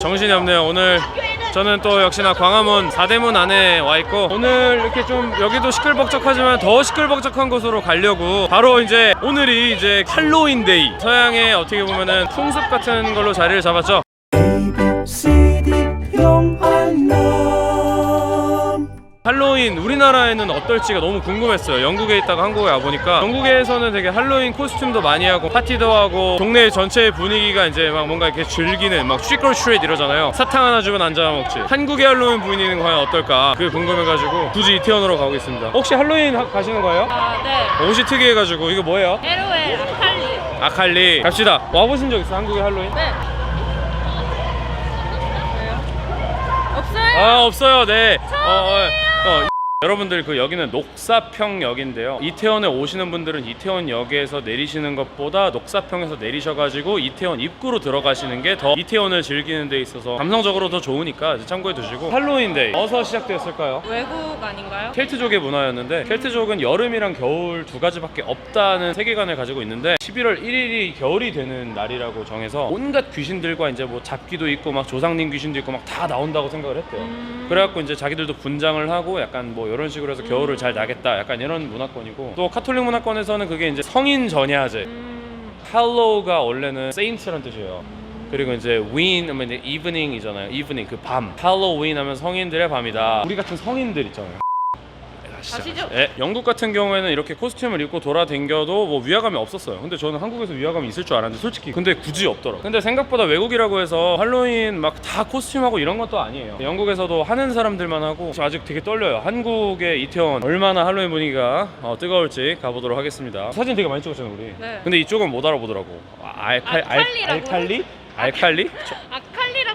정신이 없네요. 오늘 저는 또 역시나 광화문 사대문 안에 와 있고 오늘 이렇게 좀 여기도 시끌벅적하지만 더 시끌벅적한 곳으로 가려고 바로 이제 오늘이 이제 할로윈 데이 서양의 어떻게 보면은 풍습 같은 걸로 자리를 잡았죠. 우리나라에는 어떨지가 너무 궁금했어요. 영국에 있다가 한국에 와 보니까 영국에서는 되게 할로윈 코스튬도 많이 하고 파티도 하고 동네 전체의 분위기가 이제 막 뭔가 이렇게 즐기는 막 트리컬 트레이드 이러잖아요. 사탕 하나 주면 앉아 먹지. 한국의 할로윈 분위기는 과연 어떨까? 그게 궁금해가지고 굳이 이태원으로 가고 있습니다. 혹시 할로윈 하- 가시는 거예요? 아, 네. 옷이 특이해가지고 이거 뭐예요? LOL 아칼리. 아칼리 갑시다. 와보신 적 있어 한국의 할로윈? 네. 없어요? 아 없어요. 네. 어, 어, 어, 여러분들 그 여기는 녹사평역인데요. 이태원에 오시는 분들은 이태원역에서 내리시는 것보다 녹사평에서 내리셔가지고 이태원 입구로 들어가시는 게 더 이태원을 즐기는 데 있어서 감성적으로 더 좋으니까 참고해 두시고 할로윈데이 어서 시작되었을까요? 외국 아닌가요? 켈트족의 문화였는데 켈트족은 여름이랑 겨울 두 가지밖에 없다는 세계관을 가지고 있는데 11월 1일이 겨울이 되는 날이라고 정해서 온갖 귀신들과 이제 뭐 잡기도 있고 막 조상님 귀신도 있고 막 다 나온다고 생각을 했대요. 그래갖고 이제 자기들도 분장을 하고 약간 뭐 이런 식으로 해서 겨울을 잘 나겠다 약간 이런 문화권이고 또 카톨릭 문화권에서는 그게 이제 성인 전야제 음, 할로우가 원래는 세인트란 뜻이에요. 그리고 이제 윈 하면 이제 이브닝이잖아요. 이브닝 그 밤. 할로윈 하면 성인들의 밤이다. 우리 같은 성인들 있잖아요. 가시죠. 예, 영국 같은 경우에는 이렇게 코스튬을 입고 돌아댕겨도 뭐 위화감이 없었어요. 근데 저는 한국에서 위화감이 있을 줄 알았는데 솔직히 근데 굳이 없더라고요. 근데 생각보다 외국이라고 해서 할로윈 막 다 코스튬하고 이런 것도 아니에요. 영국에서도 하는 사람들만 하고 저 아직 되게 떨려요. 한국의 이태원 얼마나 할로윈 분위기가 어, 뜨거울지 가보도록 하겠습니다. 사진 되게 많이 찍었잖아요 우리. 네. 근데 이쪽은 못 알아보더라고. 아, 알칼, 알, 아칼리라고? 알칼리? 알칼리? 아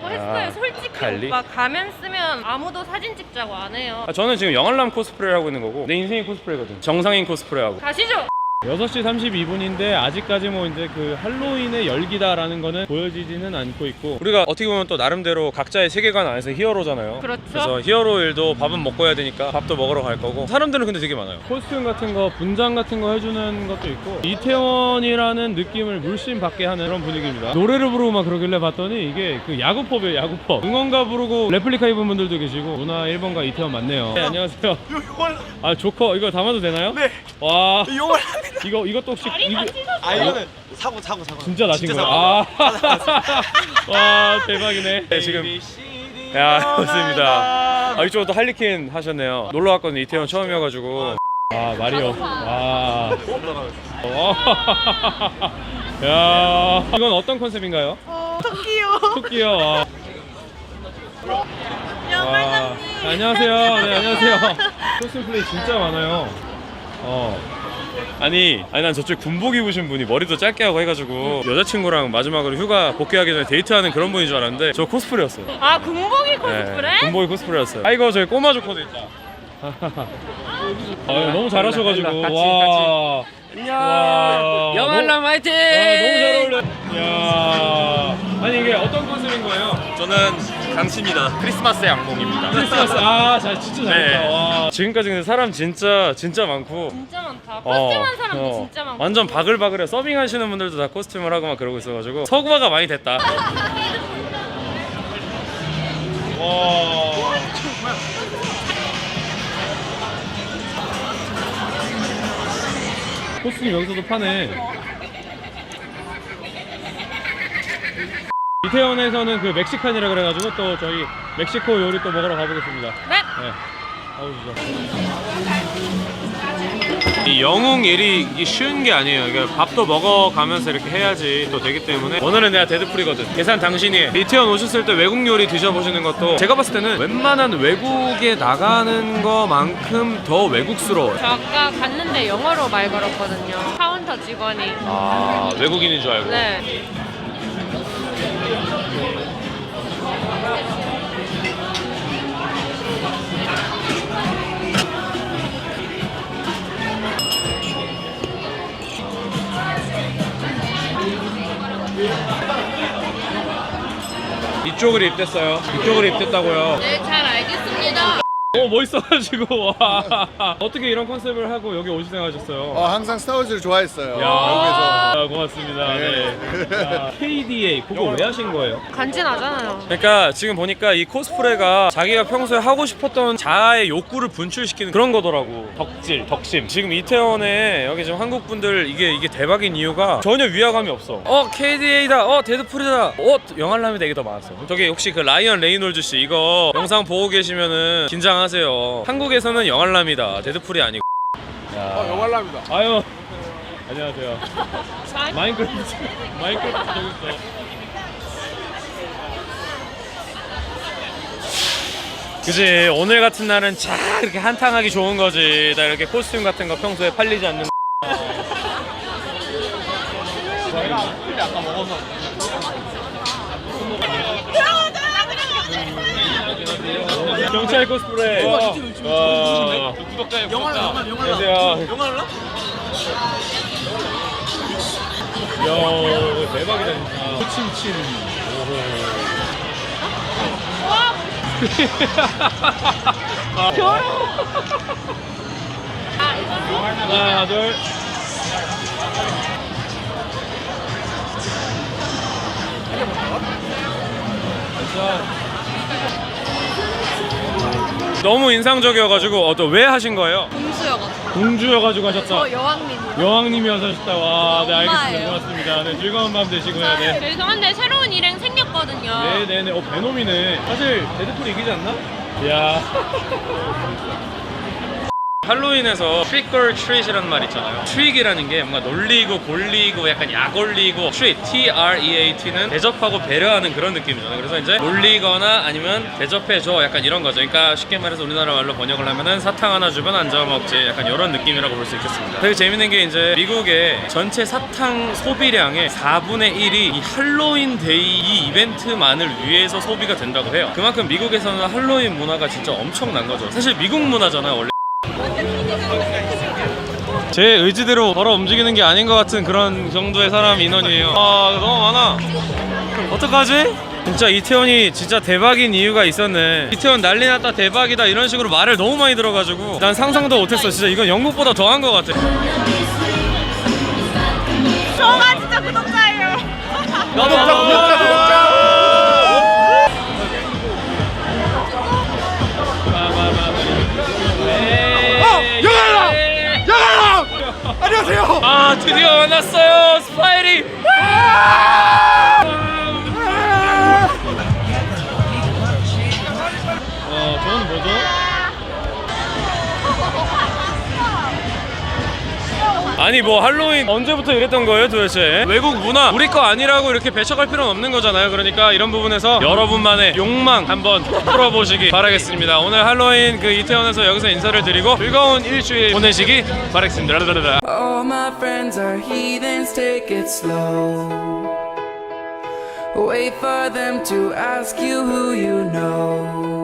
칼리라고 했어요. 아, 솔직히 아칼리? 오빠 가면 쓰면 아무도 사진 찍자고 안 해요. 아, 저는 지금 영알람 코스프레를 하고 있는 거고 내 인생이 코스프레거든. 정상인 코스프레하고. 가시죠. 6시 32분인데 아직까지 뭐 이제 그 할로윈의 열기다라는 거는 보여지지는 않고 있고 우리가 어떻게 보면 또 나름대로 각자의 세계관 안에서 히어로잖아요. 그렇죠. 그래서 히어로 일도 밥은 먹고 해야 되니까 밥도 먹으러 갈 거고 사람들은 근데 되게 많아요. 코스튬 같은 거 분장 같은 거 해주는 것도 있고 이태원이라는 느낌을 물씬 받게 하는 그런 분위기입니다. 노래를 부르고 막 그러길래 봤더니 이게 그 야구법이에요 야구법. 응원가 부르고 레플리카 입은 분들도 계시고 문화 1번가 이태원 맞네요. 네, 안녕하세요. 아 조커 이거 담아도 되나요? 네. 와 용을 합니다. 이거 이것도 혹시 이거 아 이거는 사고 사고 사고. 진짜 나신 거예요? 아, 와 대박이네. 네, 지금 야 좋습니다. 아 이쪽은 또 할리퀸 하셨네요. 놀러 왔거든요. 이태원 처음이어가지고. 아 마리오. 와. 와. 야 이건 어떤 컨셉인가요? 토끼요. 토끼요. 와. 와. 안녕하세요. 네 안녕하세요. 코스플레이 진짜 많아요. 어. 아니, 아니 난 저쪽 군복 입으신 분이 머리도 짧게 하고 해가지고 여자친구랑 마지막으로 휴가 복귀하기 전에 데이트하는 그런 분인 줄 알았는데 저 코스프레였어요. 아 군복이 코스프레? 네, 군복이 코스프레였어요. 아이고 저희 꼬마 조커도 있다. 아, 너무 잘하셔가지고 같이, 와. 안녕. 영알람 화이팅! 아, 너무 잘 어울려. 야. 아니 이게 어떤 컨셉인 거예요? 저는 강씨입니다. 크리스마스 양봉입니다. 크리스마스. 아, 자, 진짜 잘했다. 네. 와. 지금까지 근데 사람 진짜 진짜 많고. 진짜 많다. 어, 코스튬한 사람도 어. 진짜 많고. 완전 바글바글해. 서빙 하시는 분들도 다 코스튬을 하고 막 그러고 있어가지고 서구화가 많이 됐다. 와. 코스튬 여기서도 파네. 이태원에서는 그 멕시칸이라 그래가지고 또 저희 멕시코 요리 또 먹으러 가보겠습니다. 네. 네. 가보시죠. 이 영웅 일이 이게 쉬운 게 아니에요. 이게 밥도 먹어가면서 이렇게 해야지 또 되기 때문에 오늘은 내가 데드풀이거든. 계산 당신이 해. 이태원 오셨을 때 외국 요리 드셔보시는 것도 제가 봤을 때는 웬만한 외국에 나가는 거만큼 더 외국스러워요. 저 아까 갔는데 영어로 말 걸었거든요. 카운터 직원이. 아 외국인인 줄 알고. 네. 이쪽으로 입댔어요. 이쪽으로 입댔다고요. 네, 잘 알겠습니다. 어 멋있어가지고 와 어떻게 이런 컨셉을 하고 여기 오시 생각하셨어요? 어, 항상 스타워즈를 좋아했어요. 야 한국에서. 아, 고맙습니다. 네. 네. 자, KDA 그거 왜 하신 거예요? 간지나잖아요. 그러니까 지금 보니까 이 코스프레가 자기가 평소에 하고 싶었던 자아의 욕구를 분출시키는 그런 거더라고. 덕질, 덕심. 지금 이태원에 여기 지금 한국 분들 이게 이게 대박인 이유가 전혀 위화감이 없어. 어 KDA다. 어 데드풀이다. 어 영알람이 되게 더 많았어. 저기 혹시 그 라이언 레이놀즈 씨 이거 영상 보고 계시면은 긴장 하세요. 한국에서는 영알람이다. 데드풀이 아니고. 어 영알람이다. 아유. 안녕하세요. 마인크래프트 마인크래프트 저기 있어. 그지 오늘 같은 날은 쫙 이렇게 한탕하기 좋은 거지 나 이렇게 코스튬 같은 거 평소에 팔리지 않는 경찰 코스프레. 와, 와. 구독자예요 영화 영화 영화 안녕하세요. 영화 야 이거 대박이다 진짜. 호칭친 하나 둘 너무 인상적이어가지고 어또 왜 하신 거예요? 공수여가지고. 공주여가지고 하셨다. 저 여왕님이. 여왕님이어서 하셨다. 와, 네 알겠습니다. 엄마예요. 고맙습니다. 네 즐거운 밤 되시고요. 네. 죄송한데 새로운 일행 생겼거든요. 네네네. 어 베놈이네. 사실 데드풀 이기지 않나? 이야. 할로윈에서 트릭 or 트릿이라는 말 있잖아요. 트릭이라는 게 뭔가 놀리고 골리고 약간 약 올리고 트릿 T R E 대접하고 배려하는 그런 느낌이잖아요. 그래서 이제 놀리거나 아니면 대접해줘 약간 이런 거죠. 그러니까 쉽게 말해서 우리나라 말로 번역을 하면은 사탕 하나 주면 안 잡아먹지 약간 이런 느낌이라고 볼 수 있겠습니다. 되게 재밌는 게 이제 미국의 전체 사탕 소비량의 4분의 1이 이 할로윈 데이 이 이벤트만을 위해서 소비가 된다고 해요. 그만큼 미국에서는 할로윈 문화가 진짜 엄청난 거죠. 사실 미국 문화잖아요, 원래. 제 의지대로 걸어 움직이는 게 아닌 것 같은 그런 정도의 사람 인원이에요. 아 너무 많아. 어떡하지? 진짜 이태원이 진짜 대박인 이유가 있었네. 이태원 난리 났다 대박이다 이런 식으로 말을 너무 많이 들어가지고 난 상상도 못했어. 진짜 이건 영국보다 더한 것 같아. 저가 진짜 구독자예요. 구독 뭐 할로윈 언제부터 이랬던 거예요 도대체 외국 문화 우리 거 아니라고 이렇게 배척할 필요는 없는 거잖아요 그러니까 이런 부분에서 여러분만의 욕망 한번 풀어보시기 바라겠습니다 오늘 할로윈 그 이태원에서 여기서 인사를 드리고 즐거운 일주일 보내시기 바라겠습니다. All my friends are heathens, take it slow. Wait for them to ask you who you know.